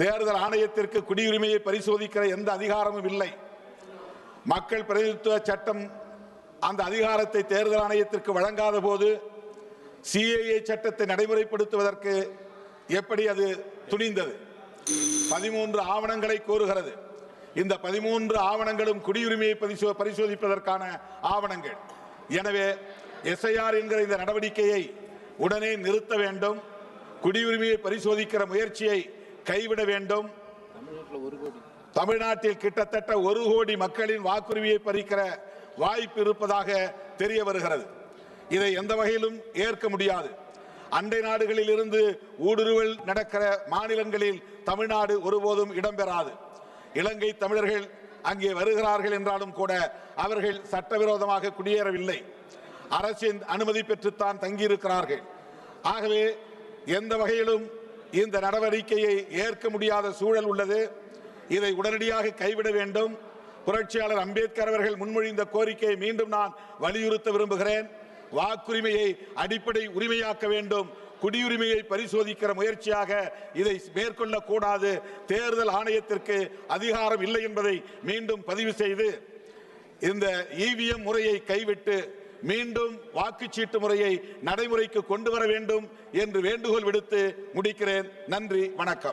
தேர்தல் ஆணையத்திற்கு குடியுரிமையை பரிசோதிக்கிற எந்த அதிகாரமும் இல்லை. மக்கள் பிரதிநிதித்துவ சட்டம் அந்த அதிகாரத்தை தேர்தல் ஆணையத்திற்கு வழங்காத போது சிஏஏ சட்டத்தை நடைமுறைப்படுத்துவதற்கு எப்படி அது துணிந்தது? பதிமூன்று ஆவணங்களை கோருகிறது. இந்த பதிமூன்று ஆவணங்களும் குடியுரிமையை பரிசோ பரிசோதிப்பதற்கான ஆவணங்கள். எனவே எஸ்ஐஆர் என்கிற இந்த நடவடிக்கையை உடனே நிறுத்த வேண்டும். குடியுரிமையை பரிசோதிக்கிற முயற்சியை கைவிட வேண்டும். தமிழ்நாட்டில் கிட்டத்தட்ட ஒரு கோடி மக்களின் வாக்குரிமையை பறிக்கிற வாய்ப்பு இருப்பதாக தெரிய வருகிறது. இதை எந்த வகையிலும் ஏற்க முடியாது. அண்டை நாடுகளில் இருந்து ஊடுருவல் நடக்கிற மாநிலங்களில் தமிழ்நாடு ஒருபோதும் இடம்பெறாது. இலங்கை தமிழர்கள் அங்கே வருகிறார்கள் என்றாலும் கூட அவர்கள் சட்டவிரோதமாக குடியேறவில்லை. அரசின் அனுமதி பெற்றுத்தான் தங்கியிருக்கிறார்கள். ஆகவே எந்த வகையிலும் இந்த நடவடிக்கையை ஏற்க முடியாத சூழல் உள்ளது. இதை உடனடியாக கைவிட வேண்டும். புரட்சியாளர் அம்பேத்கர் அவர்கள் முன்மொழிந்த கோரிக்கையை மீண்டும் நான் வலியுறுத்த விரும்புகிறேன். வாக்குரிமையை அடிப்படை உரிமையாக்க வேண்டும். குடியுரிமையை பரிசோதிக்கிற முயற்சியாக இதை மேற்கொள்ளக்கூடாது. தேர்தல் ஆணையத்திற்கு அதிகாரம் இல்லை என்பதை மீண்டும் பதிவு செய்து இந்த இவிஎம் முறையை கைவிட்டு மீண்டும் வாக்குச்சீட்டு முறையை நடைமுறைக்கு கொண்டு வர வேண்டும் என்று வேண்டுகோள் விடுத்து முடிக்கிறேன். நன்றி வணக்கம்.